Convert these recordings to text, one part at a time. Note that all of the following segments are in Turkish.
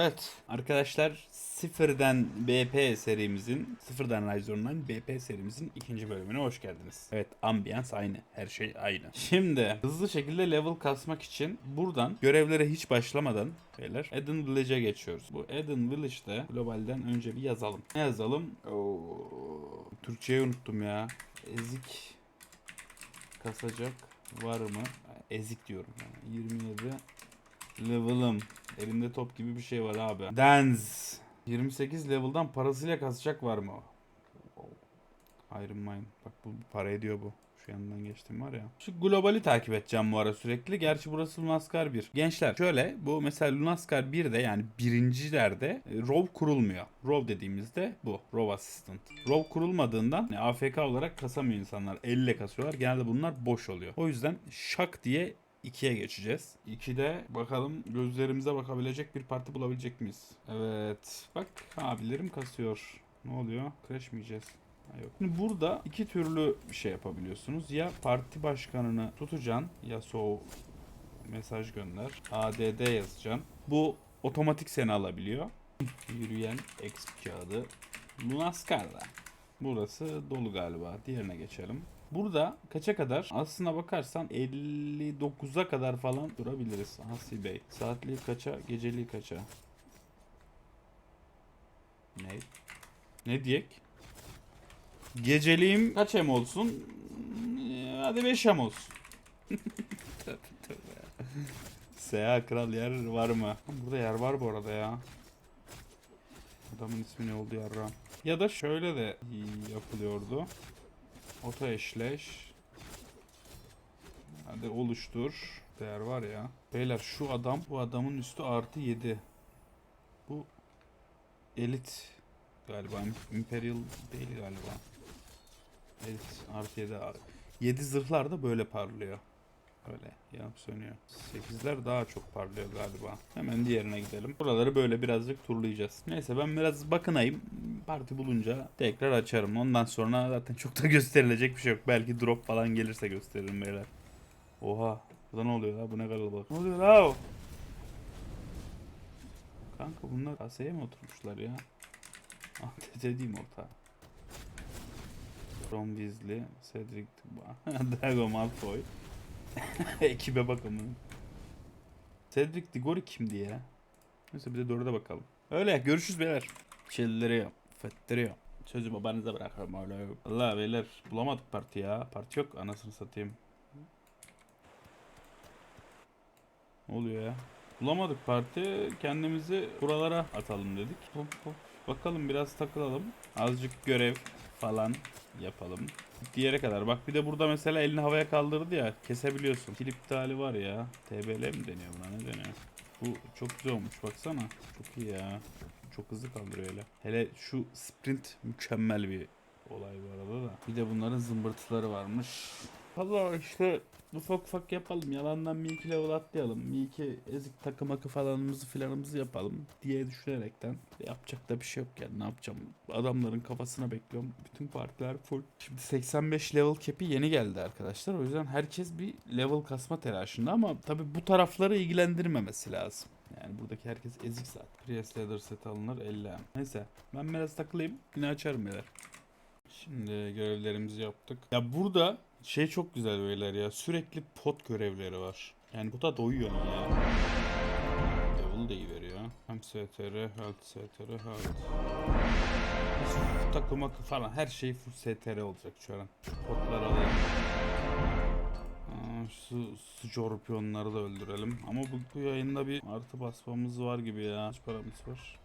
Evet arkadaşlar sıfırdan BP serimizin sıfırdan Rise Online BP serimizin ikinci bölümüne hoş geldiniz. Evet ambiyans aynı her şey aynı. Şimdi hızlı şekilde level kasmak için buradan görevlere hiç başlamadan beyler Eden Village'e geçiyoruz. Bu Eden Village'de globalden önce bir yazalım. Ne yazalım? Oo, Türkçeyi unuttum ya. Ezik kasacak var mı? Ezik diyorum yani. 27 level'ım. Elimde top gibi bir şey var abi. Dance. 28 level'dan parasıyla kasacak var mı? Iron Mine. Bak bu para ediyor bu. Şu yanından geçtim var ya. Şu globali takip edeceğim bu ara sürekli. Gerçi burası Lunaskar 1. Gençler şöyle bu mesela Lunaskar 1'de yani birincilerde e, ROV kurulmuyor. ROV dediğimizde bu. ROV Assistant. ROV kurulmadığından yani AFK olarak kasamıyor insanlar. Elle kasıyorlar. Genelde bunlar boş oluyor. O yüzden şak diye 2'ye geçeceğiz. 2'de bakalım gözlerimize bakabilecek bir parti bulabilecek miyiz? Evet. Bak abilerim kasıyor. Ne oluyor? Crash mi yiyeceğiz? Yok. Şimdi burada iki türlü bir şey yapabiliyorsunuz. Ya parti başkanını tutacaksın ya so mesaj gönder. ADD yazacaksın. Bu otomatik seni alabiliyor. Yürüyen exp kağıdı. Lunaskar'da. Burası dolu galiba. Diğerine geçelim. Burada kaça kadar? Aslına bakarsan 59'a kadar falan durabiliriz. Hasi Bey. Saatliği kaça? Geceliği kaça? Ne? Ne diyek? Geceliğim kaç hem olsun? Ee, Hadi 5 hem olsun. Seha kral yer var mı? Burada yer var bu arada ya. Adamın ismi ne oldu yarram? Ya da şöyle de yapılıyordu. Oto eşleş. Hadi oluştur. Değer var ya. Beyler şu adam bu adamın üstü artı 7. Bu elit galiba. Imperial değil galiba. Elit artı 7. 7 zırhlar da böyle parlıyor. Öyle yanıp sönüyor. 8'ler daha çok parlıyor galiba. Hemen diğerine gidelim. Buraları böyle birazcık turlayacağız. Neyse ben biraz bakınayım. Parti bulunca tekrar açarım. Ondan sonra zaten çok da gösterilecek bir şey yok. Belki drop falan gelirse gösteririm beyler. Oha. Burada ne oluyor la? Bu ne kalabalık. Ne oluyor la? Kanka bunlar kasaya mı oturmuşlar ya? Ah dediğim orta. Ron Weasley, Cedric Drago Malfoy. Ekibe bakalım. Cedric Diggory kimdi ya? Neyse bir de dörde bakalım. Öyle görüşürüz beyler. Çelleriyor, fettiriyor. Sözü babanıza bırakıyorum öyle. Allah beyler bulamadık parti ya. Parti yok anasını satayım. Ne oluyor ya? Bulamadık parti. Kendimizi buralara atalım dedik. Hop hop. Bakalım biraz takılalım. Azıcık görev falan yapalım. Diğere kadar. Bak bir de burada mesela elini havaya kaldırdı ya. Kesebiliyorsun. Kil iptali var ya. TBL mi deniyor buna ne deniyor? Bu çok güzel olmuş baksana. Çok iyi ya. Çok hızlı kaldırıyor öyle. Hele şu sprint mükemmel bir olay bu arada da. Bir de bunların zımbırtıları varmış. Valla işte ufak ufak yapalım. Yalandan bir iki level atlayalım. Bir iki ezik takım akı falanımızı filanımızı yapalım diye düşünerekten. Yapacak da bir şey yok yani ne yapacağım. Adamların kafasına bekliyorum. Bütün partiler full. Şimdi 85 level cap'i yeni geldi arkadaşlar. O yüzden herkes bir level kasma telaşında ama tabi bu tarafları ilgilendirmemesi lazım. Yani buradaki herkes ezik zaten. Priest Leather set alınır 50 am. Neyse ben biraz takılayım. Yine açarım beyler. Şimdi görevlerimizi yaptık. Ya burada şey çok güzel beyler ya. Sürekli pot görevleri var. Yani bu da doyuyor ya. Level de iyi veriyor. Hem STR, health, STR, health. Takım akı falan her şey full STR olacak şu an. Şu potları alayım. Aa, Şu Scorpionları da öldürelim. Ama bu, bu yayında bir artı basmamız var gibi ya. Kaç paramız var?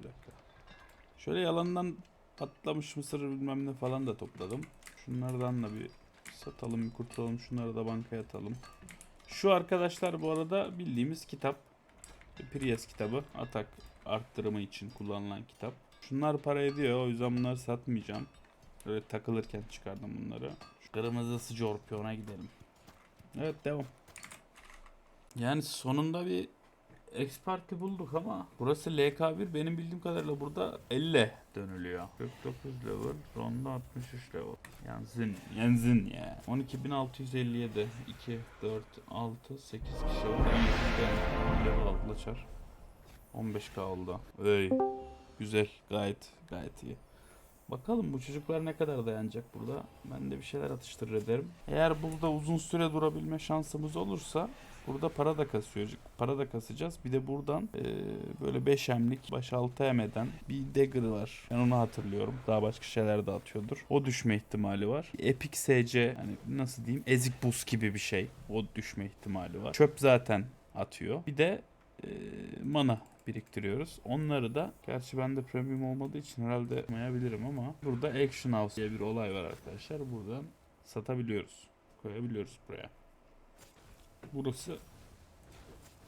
Bir dakika. Şöyle yalandan patlamış mısır bilmem ne falan da topladım. Şunlardan da bir satalım bir kurtulalım. Şunları da bankaya atalım. Şu arkadaşlar bu arada bildiğimiz kitap. Prius kitabı. Atak arttırımı için kullanılan kitap. Şunlar para ediyor. O yüzden bunları satmayacağım. Böyle takılırken çıkardım bunları. Şu kırmızı Scorpion'a gidelim. Evet devam. Yani sonunda bir X Party bulduk ama burası LK1 benim bildiğim kadarıyla burada 50 dönülüyor. 49 level, ronda 63 level. Yansın, yansın ya. 12657, 2, 4, 6, 8 kişi var. En level aldılar. 15k oldu. Ey. Güzel. Gayet gayet iyi. Bakalım bu çocuklar ne kadar dayanacak burada. Ben de bir şeyler atıştırır ederim. Eğer burada uzun süre durabilme şansımız olursa burada para da kasıyor. Para da kasacağız. Bir de buradan eee, böyle 5 emlik baş 6 emeden bir dagger var. Ben onu hatırlıyorum. Daha başka şeyler de atıyordur. O düşme ihtimali var. Epic SC hani nasıl diyeyim ezik buz gibi bir şey. O düşme ihtimali var. Çöp zaten atıyor. Bir de eee, mana biriktiriyoruz. Onları da gerçi bende premium olmadığı için herhalde yapmayabilirim ama burada Action House diye bir olay var arkadaşlar. Buradan satabiliyoruz. Koyabiliyoruz buraya. Burası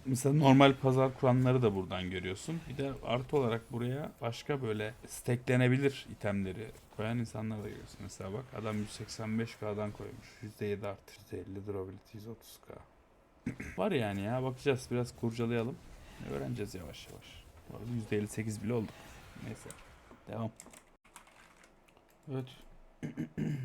Mesela normal pazar kuranları da buradan görüyorsun. Bir de artı olarak buraya başka böyle steklenebilir itemleri koyan insanlar da görüyorsun. Mesela bak adam 185k'dan koymuş. %7 artı. %50 durability 130k. Var yani ya bakacağız biraz kurcalayalım. Öğreneceğiz yavaş yavaş. Bu arada %58 bile olduk. Neyse. Devam. Evet.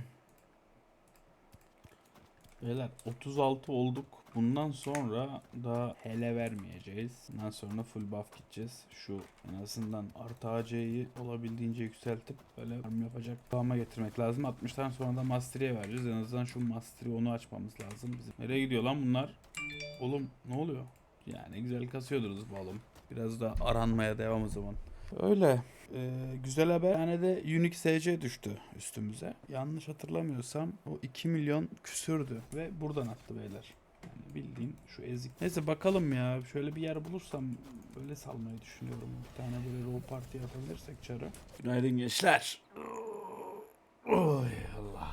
Beyler 36 olduk. Bundan sonra daha hele vermeyeceğiz. Bundan sonra full buff gideceğiz. Şu en azından artı AC'yi olabildiğince yükseltip böyle farm yapacak kıvama getirmek lazım. 60'tan sonra da Mastery'e vereceğiz. En azından şu Mastery onu açmamız lazım bizim. Nereye gidiyor lan bunlar? Oğlum ne oluyor? Yani güzel kasıyordunuz oğlum. Biraz da aranmaya devam o zaman. Öyle. Ee, güzel haber. Tane de Unique SC düştü üstümüze. Yanlış hatırlamıyorsam o 2 milyon küsürdü. Ve buradan attı beyler. Bildiğin şu ezik. Neyse bakalım ya. Şöyle bir yer bulursam böyle salmayı düşünüyorum. Bir tane böyle row party yapabilirsek çarı. Günaydın gençler. Oy Allah.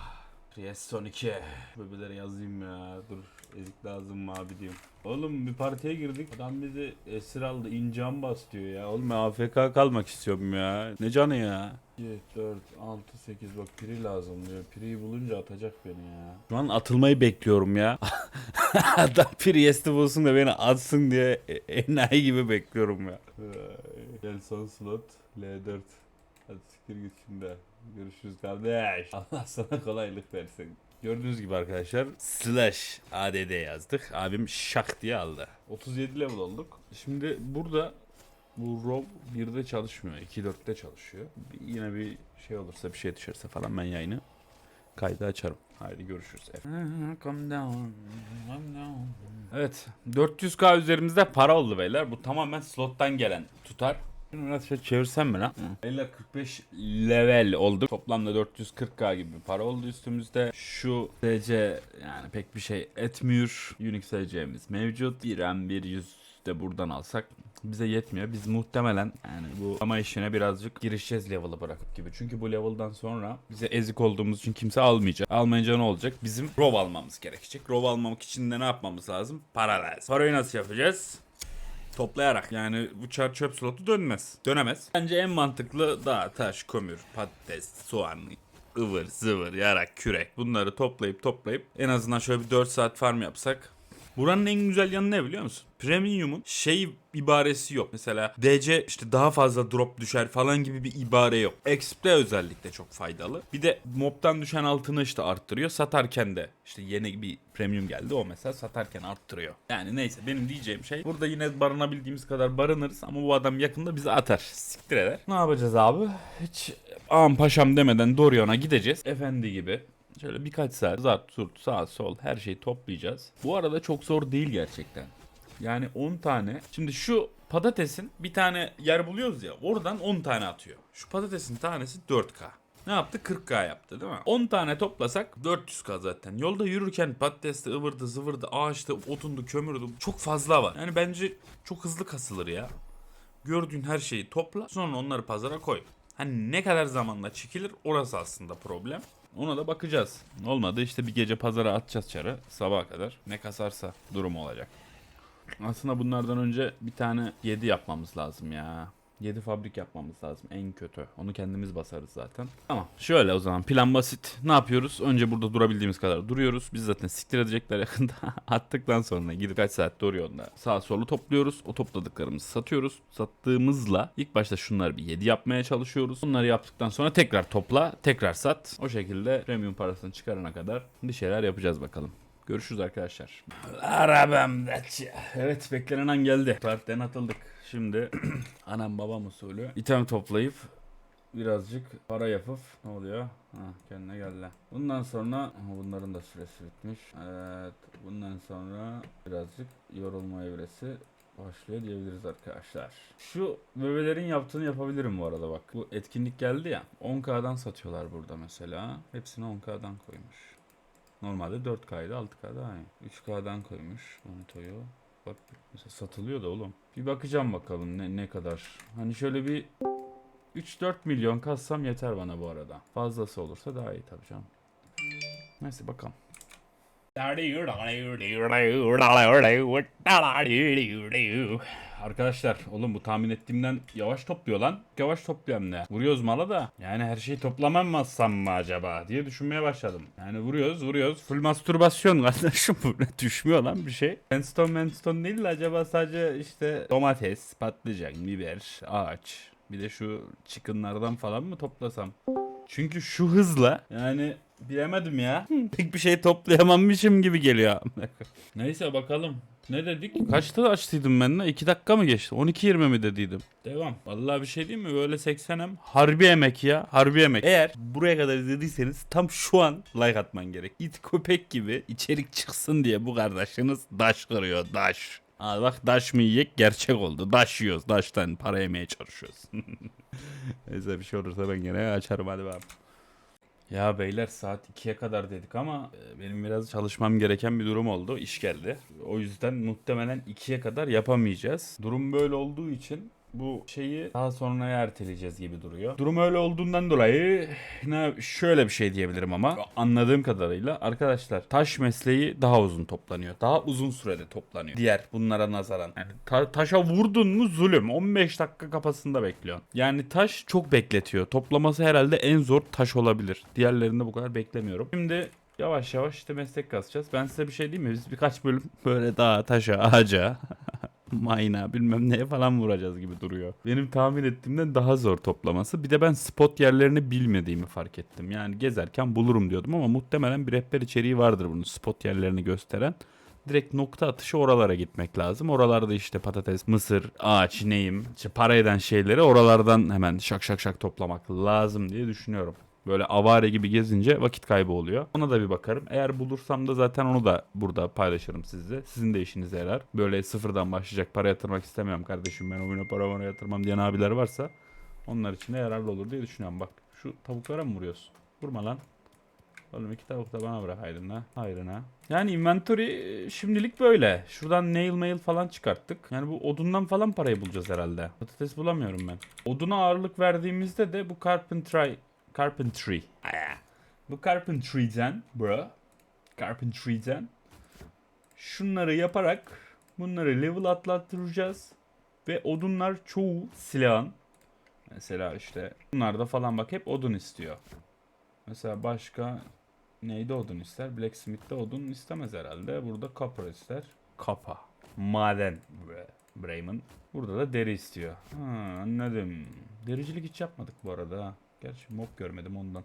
Priest son 2. Bebeleri yazayım ya. Dur ezik lazım mı abi diyeyim. Oğlum bir partiye girdik. Adam bizi esir aldı. İncan bas diyor ya. Oğlum ben AFK kalmak istiyorum ya. Ne canı ya? 2, 4, 6, 8 bak piri lazım diyor. Piriyi bulunca atacak beni ya. Şu an atılmayı bekliyorum ya. Adam Priest'i bulsun da beni atsın diye e- enayi gibi bekliyorum ya. Gel son slot L4. Hadi siktir git şimdi. Görüşürüz kardeş. Allah sana kolaylık versin. Gördüğünüz gibi arkadaşlar slash add yazdık. Abim şak diye aldı. 37 level olduk. Şimdi burada bu rob 1'de çalışmıyor. 2.4'te çalışıyor. Yine bir şey olursa bir şey düşerse falan ben yayını kaydı açarım. Haydi görüşürüz. Down, down. Evet 400k üzerimizde para oldu beyler. Bu tamamen slottan gelen tutar. Şunu biraz şöyle çevirsem mi lan? Beyler 45 level olduk. Toplamda 440k gibi bir para oldu üstümüzde. Şu SC yani pek bir şey etmiyor. Unique SC'miz mevcut. Bir M bir yüz de buradan alsak bize yetmiyor. Biz muhtemelen yani bu ama işine birazcık girişeceğiz level'ı bırakıp gibi. Çünkü bu level'dan sonra bize ezik olduğumuz için kimse almayacak. Almayınca ne olacak? Bizim rov almamız gerekecek. Rov almamak için de ne yapmamız lazım? Para lazım. Parayı nasıl yapacağız? toplayarak yani bu çar çöp slotu dönmez. Dönemez. Bence en mantıklı dağ, taş, kömür, patates, soğan, ıvır, zıvır, yarak, kürek bunları toplayıp toplayıp en azından şöyle bir 4 saat farm yapsak Buranın en güzel yanı ne biliyor musun? Premium'un şey ibaresi yok. Mesela DC işte daha fazla drop düşer falan gibi bir ibare yok. Exp'te özellikle çok faydalı. Bir de mob'tan düşen altını işte arttırıyor. Satarken de işte yeni bir premium geldi o mesela satarken arttırıyor. Yani neyse benim diyeceğim şey burada yine barınabildiğimiz kadar barınırız ama bu adam yakında bizi atar. Siktir eder. Ne yapacağız abi? Hiç ağam paşam demeden Dorion'a gideceğiz. Efendi gibi. Şöyle birkaç saat zart surt sağ sol her şeyi toplayacağız. Bu arada çok zor değil gerçekten. Yani 10 tane. Şimdi şu patatesin bir tane yer buluyoruz ya oradan 10 tane atıyor. Şu patatesin tanesi 4K. Ne yaptı? 40k yaptı değil mi? 10 tane toplasak 400k zaten. Yolda yürürken patatesli ıvırdı zıvırdı ağaçtı otundu kömürdü çok fazla var. Yani bence çok hızlı kasılır ya. Gördüğün her şeyi topla sonra onları pazara koy. Hani ne kadar zamanla çekilir orası aslında problem. Ona da bakacağız. Olmadı işte bir gece pazara atacağız çarı sabaha kadar. Ne kasarsa durum olacak. Aslında bunlardan önce bir tane 7 yapmamız lazım ya. 7 fabrik yapmamız lazım en kötü. Onu kendimiz basarız zaten. Tamam şöyle o zaman plan basit. Ne yapıyoruz? Önce burada durabildiğimiz kadar duruyoruz. Biz zaten siktir edecekler yakında. Attıktan sonra gidip kaç saat Dorion'da sağ solu topluyoruz. O topladıklarımızı satıyoruz. Sattığımızla ilk başta şunları bir 7 yapmaya çalışıyoruz. Bunları yaptıktan sonra tekrar topla, tekrar sat. O şekilde premium parasını çıkarana kadar bir şeyler yapacağız bakalım. Görüşürüz arkadaşlar. Arabam Evet beklenen an geldi. Partiden atıldık. Şimdi anam babam usulü item toplayıp birazcık para yapıp ne oluyor? Ha, kendine geldi. Bundan sonra bunların da süresi bitmiş. Evet, bundan sonra birazcık yorulma evresi başlıyor diyebiliriz arkadaşlar. Şu bebelerin yaptığını yapabilirim bu arada bak. Bu etkinlik geldi ya. 10K'dan satıyorlar burada mesela. Hepsini 10K'dan koymuş. Normalde 4K'ydı 6K'da aynı. 3K'dan koymuş Monito'yu. Bak mesela satılıyor da oğlum. Bir bakacağım bakalım ne, ne kadar. Hani şöyle bir 3-4 milyon kassam yeter bana bu arada. Fazlası olursa daha iyi tabii canım. Neyse bakalım. Arkadaşlar oğlum bu tahmin ettiğimden yavaş topluyor lan. Yavaş topluyor hem de. Vuruyoruz mala da. Yani her şeyi toplamamazsam mı acaba diye düşünmeye başladım. Yani vuruyoruz vuruyoruz. Full mastürbasyon kardeşim bu düşmüyor lan bir şey. Sandstone manstone değil de acaba sadece işte domates, patlıcan, biber, ağaç. Bir de şu chickenlardan falan mı toplasam? Çünkü şu hızla yani bilemedim ya. Pek bir şey toplayamamışım gibi geliyor. Neyse bakalım. Ne dedik? Kaçta açtıydım ben de? 2 dakika mı geçti? 12.20 mi dediydim? Devam. Vallahi bir şey diyeyim mi? Böyle 80'em. Harbi emek ya. Harbi emek. Eğer buraya kadar izlediyseniz tam şu an like atman gerek. İt köpek gibi içerik çıksın diye bu kardeşiniz daş kırıyor. Daş. Aa bak daş mı yiyek gerçek oldu. Daş yiyoruz. Daştan para yemeye çalışıyoruz. Neyse bir şey olursa ben gene açarım hadi bakalım. Ya beyler saat 2'ye kadar dedik ama e, benim biraz çalışmam gereken bir durum oldu. İş geldi. O yüzden muhtemelen 2'ye kadar yapamayacağız. Durum böyle olduğu için bu şeyi daha sonraya erteleyeceğiz gibi duruyor. Durum öyle olduğundan dolayı ne şöyle bir şey diyebilirim ama anladığım kadarıyla arkadaşlar taş mesleği daha uzun toplanıyor. Daha uzun sürede toplanıyor. Diğer bunlara nazaran. Yani ta- taşa vurdun mu zulüm. 15 dakika kafasında bekliyorsun. Yani taş çok bekletiyor. Toplaması herhalde en zor taş olabilir. Diğerlerinde bu kadar beklemiyorum. Şimdi Yavaş yavaş işte meslek kasacağız. Ben size bir şey diyeyim mi? Biz birkaç bölüm böyle dağa, taşa, ağaca, mayna bilmem neye falan vuracağız gibi duruyor. Benim tahmin ettiğimden daha zor toplaması. Bir de ben spot yerlerini bilmediğimi fark ettim. Yani gezerken bulurum diyordum ama muhtemelen bir rehber içeriği vardır bunun spot yerlerini gösteren. Direkt nokta atışı oralara gitmek lazım. Oralarda işte patates, mısır, ağaç, neyim, işte para eden şeyleri oralardan hemen şak şak şak toplamak lazım diye düşünüyorum. Böyle avare gibi gezince vakit kaybı oluyor. Ona da bir bakarım. Eğer bulursam da zaten onu da burada paylaşırım sizle. Sizin de işinize yarar. Böyle sıfırdan başlayacak para yatırmak istemiyorum kardeşim. Ben oyuna para bana yatırmam diyen abiler varsa onlar için de yararlı olur diye düşünüyorum. Bak şu tavuklara mı vuruyorsun? Vurma lan. Oğlum iki tavuk da bana bırak hayrına. Hayrına. Yani inventory e, şimdilik böyle. Şuradan nail mail falan çıkarttık. Yani bu odundan falan parayı bulacağız herhalde. Patates bulamıyorum ben. Oduna ağırlık verdiğimizde de bu carpentry carpentry. Bu carpentry'den bro. Carpentry'den şunları yaparak bunları level atlattıracağız. Ve odunlar çoğu silahın mesela işte bunlarda falan bak hep odun istiyor. Mesela başka neydi odun ister? Blacksmith'te odun istemez herhalde. Burada copper ister. Kapa. Maden. Bre- Bremen. Burada da deri istiyor. Ha, anladım. Dericilik hiç yapmadık bu arada. Gerçi mob görmedim ondan.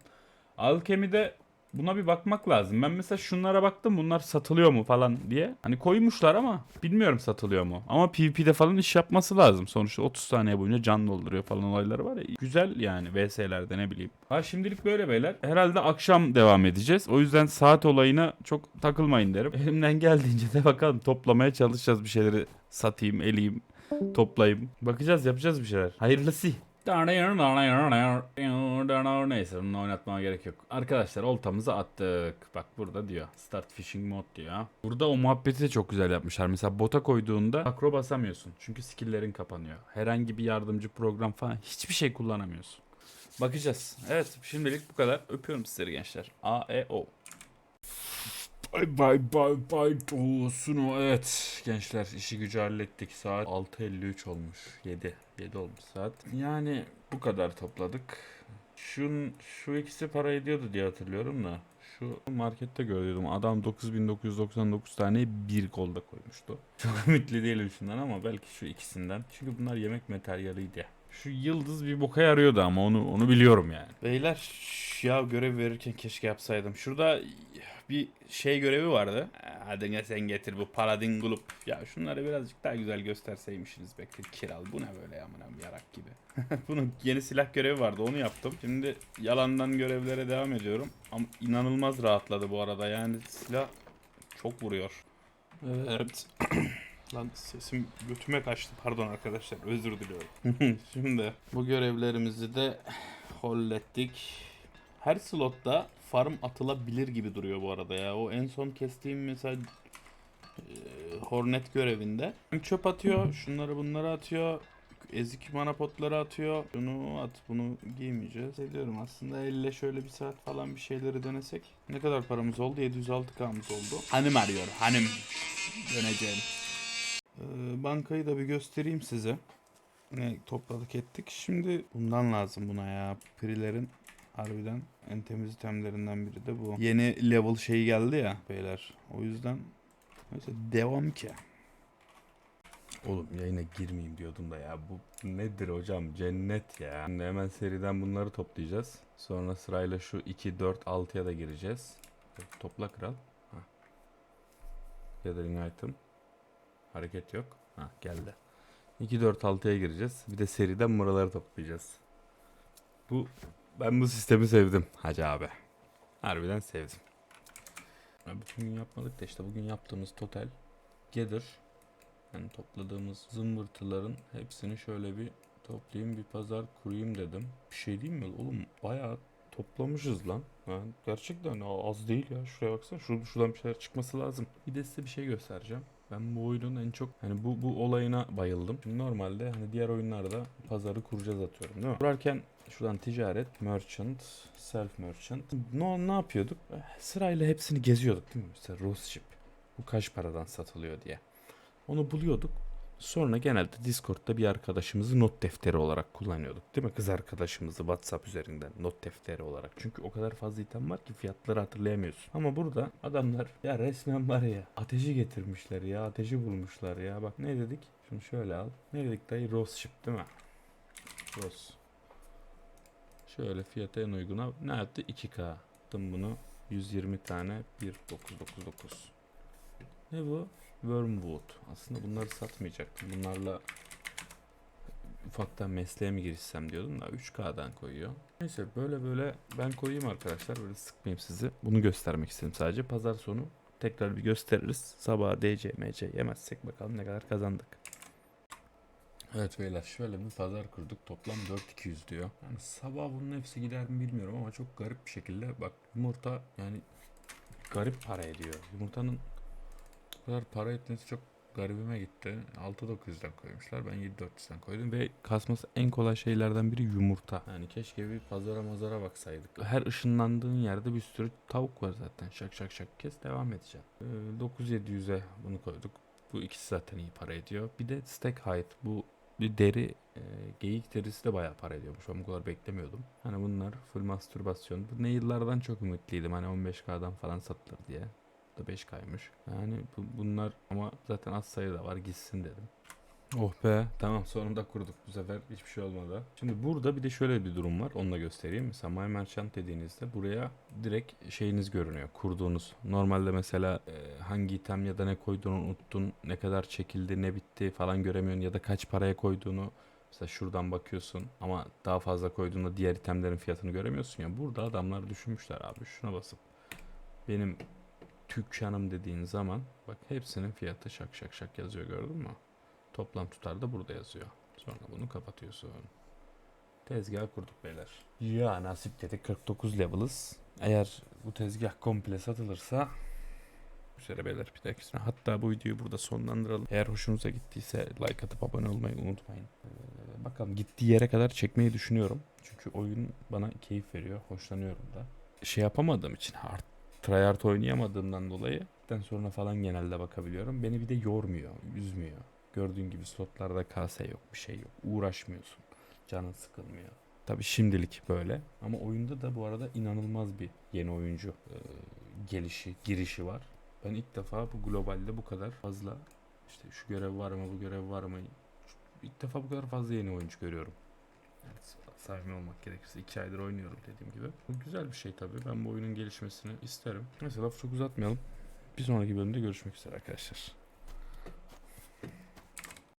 Alkemide buna bir bakmak lazım. Ben mesela şunlara baktım bunlar satılıyor mu falan diye. Hani koymuşlar ama bilmiyorum satılıyor mu. Ama PvP'de falan iş yapması lazım. Sonuçta 30 saniye boyunca can dolduruyor falan olayları var ya. Güzel yani VS'lerde ne bileyim. Ha şimdilik böyle beyler. Herhalde akşam devam edeceğiz. O yüzden saat olayına çok takılmayın derim. Elimden geldiğince de bakalım toplamaya çalışacağız bir şeyleri satayım, eleyim, toplayayım. Bakacağız yapacağız bir şeyler. Hayırlısı. Neyse bunu oynatmama gerek yok. Arkadaşlar oltamızı attık. Bak burada diyor. Start fishing mode diyor. Burada o muhabbeti de çok güzel yapmışlar. Mesela bota koyduğunda akro basamıyorsun. Çünkü skill'lerin kapanıyor. Herhangi bir yardımcı program falan hiçbir şey kullanamıyorsun. Bakacağız. Evet şimdilik bu kadar. Öpüyorum sizleri gençler. A, E, O. Bay bay bay bay Sunu evet gençler işi gücü hallettik. Saat 6.53 olmuş. 7 7 olmuş saat. Yani bu kadar topladık. Şun, şu ikisi para ediyordu diye hatırlıyorum da. Şu markette gördüm adam 9999 tane bir golda koymuştu. Çok ümitli değilim şundan ama belki şu ikisinden. Çünkü bunlar yemek materyaliydi şu yıldız bir boka yarıyordu ama onu onu biliyorum yani. Beyler ya görev verirken keşke yapsaydım. Şurada bir şey görevi vardı. Ee, Hadi sen getir bu paladin gulup. Ya şunları birazcık daha güzel gösterseymişsiniz be kiral. Bu ne böyle amına yarak gibi. Bunun yeni silah görevi vardı onu yaptım. Şimdi yalandan görevlere devam ediyorum. Ama inanılmaz rahatladı bu arada yani silah çok vuruyor. Evet. Lan sesim götüme kaçtı. Pardon arkadaşlar. Özür diliyorum. Şimdi bu görevlerimizi de hallettik. Her slotta farm atılabilir gibi duruyor bu arada ya. O en son kestiğim mesela e, Hornet görevinde çöp atıyor. Şunları bunları atıyor. Ezik mana potları atıyor. Bunu at, bunu giymeyeceğiz. Seviyorum aslında elle şöyle bir saat falan bir şeyleri denesek. Ne kadar paramız oldu? 706k'mız oldu. Hanım arıyor, hanım. Döneceğim. Ee, bankayı da bir göstereyim size. Ne topladık ettik. Şimdi bundan lazım buna ya. Prilerin harbiden en temiz itemlerinden biri de bu. Yeni level şeyi geldi ya beyler. O yüzden neyse devam ki. Oğlum yayına girmeyeyim diyordum da ya bu nedir hocam cennet ya. Şimdi hemen seriden bunları toplayacağız. Sonra sırayla şu 2, 4, 6'ya da gireceğiz. Topla kral. Ha. Gathering item. Hareket yok. Ha geldi. 2 4 6'ya gireceğiz. Bir de seriden buraları toplayacağız. Bu ben bu sistemi sevdim Hacı abi. Harbiden sevdim. Bütün gün yapmadık da işte bugün yaptığımız total gather yani topladığımız zımbırtıların hepsini şöyle bir toplayayım bir pazar kurayım dedim. Bir şey diyeyim mi oğlum bayağı toplamışız lan. Ha, gerçekten az değil ya. Şuraya baksana. Şur şuradan bir şeyler çıkması lazım. Bir de size bir şey göstereceğim. Ben bu oyunun en çok hani bu bu olayına bayıldım. Şimdi normalde hani diğer oyunlarda pazarı kuracağız atıyorum değil mi? Kurarken şuradan ticaret, merchant, self merchant. Ne, ne yapıyorduk? Sırayla hepsini geziyorduk değil mi? Mesela Rose ship. Bu kaç paradan satılıyor diye. Onu buluyorduk. Sonra genelde Discord'da bir arkadaşımızı not defteri olarak kullanıyorduk. Değil mi? Kız arkadaşımızı WhatsApp üzerinden not defteri olarak. Çünkü o kadar fazla item var ki fiyatları hatırlayamıyorsun. Ama burada adamlar ya resmen var ya ateşi getirmişler ya ateşi bulmuşlar ya. Bak ne dedik? Şunu şöyle al. Ne dedik dayı? Rose ship değil mi? Rose. Şöyle fiyata en uyguna ne yaptı? 2K. Attım bunu. 120 tane 1999. Ne bu? Wormwood. Aslında bunları satmayacaktım. Bunlarla ufaktan mesleğe mi girişsem diyordum da 3K'dan koyuyor. Neyse böyle böyle ben koyayım arkadaşlar. Böyle sıkmayayım sizi. Bunu göstermek istedim sadece. Pazar sonu tekrar bir gösteririz. Sabah DC, MC yemezsek bakalım ne kadar kazandık. Evet beyler şöyle bir pazar kurduk. Toplam 4200 diyor. Yani sabah bunun hepsi gider mi bilmiyorum ama çok garip bir şekilde bak yumurta yani garip para ediyor. Yumurtanın bu kadar para etmesi çok garibime gitti. 6900'den koymuşlar. Ben 7400'den koydum ve kasması en kolay şeylerden biri yumurta. Yani keşke bir pazara mazara baksaydık. Her ışınlandığın yerde bir sürü tavuk var zaten. Şak şak şak kes devam edeceğim. Ee, 9700'e bunu koyduk. Bu ikisi zaten iyi para ediyor. Bir de stack height. Bu bir deri e, geyik derisi de bayağı para ediyormuş. Ben bu kadar beklemiyordum. Hani bunlar full mastürbasyon. Bu ne yıllardan çok ümitliydim. Hani 15k'dan falan satılır diye da 5K'ymış. Yani bu, bunlar ama zaten az sayıda var gitsin dedim. Oh be tamam sonunda kurduk bu sefer hiçbir şey olmadı. Şimdi burada bir de şöyle bir durum var onu da göstereyim. Mesela My Merchant dediğinizde buraya direkt şeyiniz görünüyor kurduğunuz. Normalde mesela e, hangi item ya da ne koyduğunu unuttun ne kadar çekildi ne bitti falan göremiyorsun ya da kaç paraya koyduğunu Mesela şuradan bakıyorsun ama daha fazla koyduğunda diğer itemlerin fiyatını göremiyorsun ya. Burada adamlar düşünmüşler abi şuna basıp benim tükkanım dediğin zaman bak hepsinin fiyatı şak şak şak yazıyor gördün mü? Toplam tutar da burada yazıyor. Sonra bunu kapatıyorsun. Tezgah kurduk beyler. Ya nasip dedik 49 level'ız. Eğer bu tezgah komple satılırsa üzere beyler bir dahaki. Hatta bu videoyu burada sonlandıralım. Eğer hoşunuza gittiyse like atıp abone olmayı unutmayın. Ee, bakalım gittiği yere kadar çekmeyi düşünüyorum. Çünkü oyun bana keyif veriyor. Hoşlanıyorum da. Şey yapamadığım için hard tryhard oynayamadığımdan dolayı sonra falan genelde bakabiliyorum. Beni bir de yormuyor, üzmüyor. Gördüğün gibi slotlarda kase yok, bir şey yok. Uğraşmıyorsun. Canın sıkılmıyor. Tabi şimdilik böyle. Ama oyunda da bu arada inanılmaz bir yeni oyuncu e, gelişi, girişi var. Ben ilk defa bu globalde bu kadar fazla işte şu görev var mı, bu görev var mı? İlk defa bu kadar fazla yeni oyuncu görüyorum. Evet, samimi olmak gerekirse 2 aydır oynuyorum dediğim gibi. Bu güzel bir şey tabii. Ben bu oyunun gelişmesini isterim. Neyse lafı çok uzatmayalım. Bir sonraki bölümde görüşmek üzere arkadaşlar.